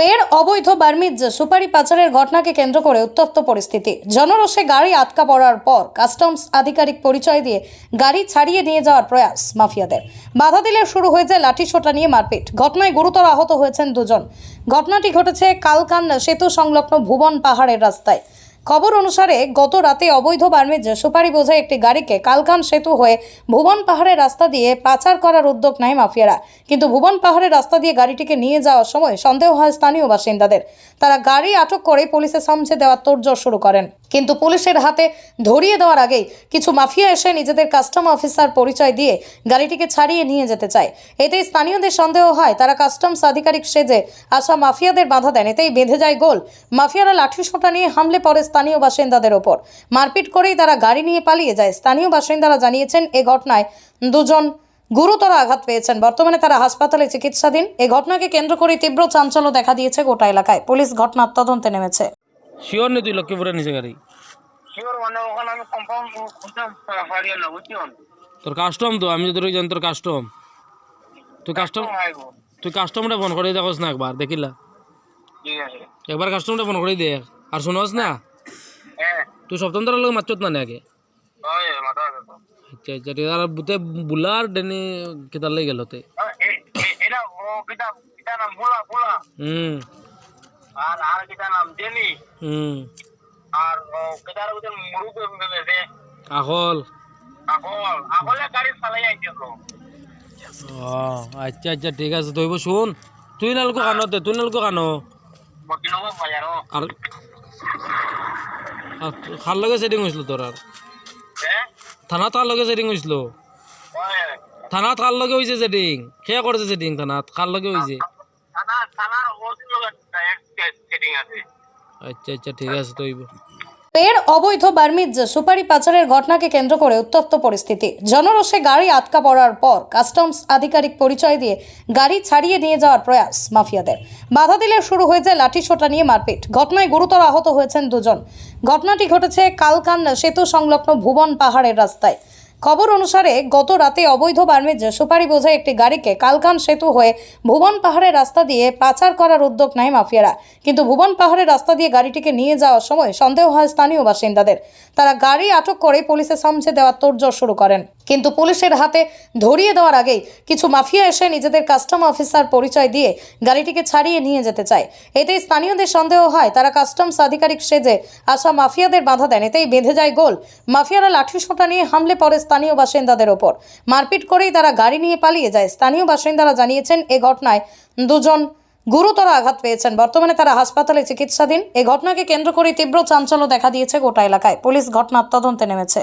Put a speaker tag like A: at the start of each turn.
A: ফের অবৈধ বার্মিজ সুপারি পাচারের ঘটনাকে কেন্দ্র করে উত্তপ্ত পরিস্থিতি। জনরোষে গাড়ি আটকা পড়ার পর কাস্টমস আধিকারিক পরিচয় দিয়ে গাড়ি ছাড়িয়ে নিয়ে যাওয়ার প্রয়াস মাফিয়াদের। বাধা দিলে শুরু হয়ে যায় লাঠিসোঁটা নিয়ে মারপিট। ঘটনায় গুরুতর আহত হয়েছেন দুজন। ঘটনাটি ঘটেছে কালকান সেতু সংলগ্ন ভুবন পাহাড়ের রাস্তায়। খবর অনুসারে, গত রাতে অবৈধ বার্মিজ সুপারি বোঝাই একটি গাড়িকে কালকান সেতু হয়ে ভুবন পাহাড়ের রাস্তা দিয়ে পাচার করার উদ্যোগ নেয় মাফিয়ারা। কিন্তু ভুবন পাহাড়ের রাস্তা দিয়ে গাড়িটিকে নিয়ে যাওয়ার সময় সন্দেহ হয় স্থানীয় বাসিন্দাদের। তারা গাড়ি আটক করে পুলিশে সামছে দেওয়ার তোড়জোড় শুরু করেন। কিন্তু পুলিশের হাতে ধরিয়ে দেওয়ার আগেই কিছু মাফিয়া এসে নিজেদের কাস্টম অফিসার পরিচয় দিয়ে গাড়িটিকে ছাড়িয়ে নিয়ে যেতে চায়। এতে স্থানীয়দের সন্দেহ হয়, তারা কাস্টমস আধিকারিক সেজে আসা মাফিয়াদের বাধা দেন। এতেই বেঁধে যায় গোল। মাফিয়ারা লাঠি সোঁটা নিয়ে হামলে পড়ে স্থানীয় বাসিন্দাদের ওপর। মারপিট করেই তারা গাড়ি নিয়ে পালিয়ে যায়। স্থানীয় বাসিন্দারা জানিয়েছেন এ ঘটনায় দুজন গুরুতর আঘাত পেয়েছেন। বর্তমানে তারা হাসপাতালে চিকিৎসাধীন। এ ঘটনাকে কেন্দ্র করে তীব্র চাঞ্চল্য দেখা দিয়েছে গোটা এলাকায়। পুলিশ ঘটনার তদন্তে নেমেছে।
B: শিওর নি তুই লক্ষ্মীপুরের নিচে গাড়ি?
C: শিওর মানে ওখানে আমি কনফার্ম খুঁজতে হারিয়ে না বুঝছি
B: তোর কাস্টম তো আমি যদি জানি তোর কাস্টম তুই কাস্টম তুই কাস্টমটা ফোন করে দেখোস না একবার দেখিলা?
C: ঠিক আছে।
B: একবার কাস্টমটা ফোন করে দেখ। আর শুনোস না? তুই সপ্তম তোর লোক মারছত না
C: তো
B: আচ্ছা আচ্ছা ঠিক আছে আর বুতে বুলার ডেনি কেতার লাই গেল তে হুম
C: আর আর কিটা নাম জেনি
B: হুম
C: আর ও কিটার মুরুক বেবে
B: আহল
C: আকল গাড়ি চালাই আইছে
B: ও আচ্ছা আচ্ছা ঠিক আছে তুই শুন তুই নালকো কানো তে তুই নালকো কানো আর খার লগে সেটিং হয়েছিল তোর আর থানাত কার লগে সেটিং হয়েছিল থানাত কার লগে হয়েছে সেটিং কে করেছে সেটিং থানাত কার লগে হয়েছে আচ্ছা আচ্ছা ঠিক আছে তুই
A: ফের অবৈধ বার্মিজ সুপারি পাচারের ঘটনাকে কেন্দ্র করে উত্তপ্ত পরিস্থিতি। জনরোষে গাড়ি আটকা পড়ার পর কাস্টমস আধিকারিক পরিচয় দিয়ে গাড়ি ছাড়িয়ে নিয়ে যাওয়ার প্রয়াস মাফিয়াদের। বাধা দিলে শুরু হয়ে যায় লাঠিসোঁটা নিয়ে মারপিট। ঘটনায় গুরুতর আহত হয়েছেন দুজন। ঘটনাটি ঘটেছে কালকান সেতু সংলগ্ন ভুবন পাহাড়ের রাস্তায়। খবর অনুসারে, গত রাতে অবৈধ বার্মিজ সুপারি বোঝাই একটি গাড়িকে কালকান সেতু হয়ে ভুবন পাহাড়ের রাস্তা দিয়ে পাচার করার উদ্যোগ নেয় মাফিয়ারা। কিন্তু ভুবন পাহাড়ের রাস্তা দিয়ে গাড়িটিকে নিয়ে যাওয়ার সময় সন্দেহ হয় স্থানীয় বাসিন্দাদের। তারা গাড়ি আটক করে পুলিশে সামছে দেওয়ার তোড়জোড় শুরু করেন। কিন্তু পুলিশের হাতে ধরিয়ে দেওয়ার আগেই কিছু মাফিয়া এসে নিজেদের কাস্টম অফিসার পরিচয় দিয়ে গাড়িটিকে ছাড়িয়ে নিয়ে যেতে চায়। এতে স্থানীয়দের সন্দেহ হয়, তারা কাস্টমস আধিকারিক সেজে আসা মাফিয়াদের বাধা দেন। এতেই বেঁধে যায় গোল। মাফিয়ারা লাঠি সোঁটা নিয়ে হামলে পড়ে স্থানীয় বাসিন্দাদের ওপর। মারপিট করেই তারা গাড়ি নিয়ে পালিয়ে যায়। স্থানীয় বাসিন্দারা জানিয়েছেন, এ ঘটনায় দুজন গুরুতর আঘাত পেয়েছেন। বর্তমানে তারা হাসপাতালে চিকিৎসাধীন। এ ঘটনাকে কেন্দ্র করে তীব্র চাঞ্চল্য দেখা দিয়েছে গোটা এলাকায়। পুলিশ ঘটনার তদন্তে নেমেছে।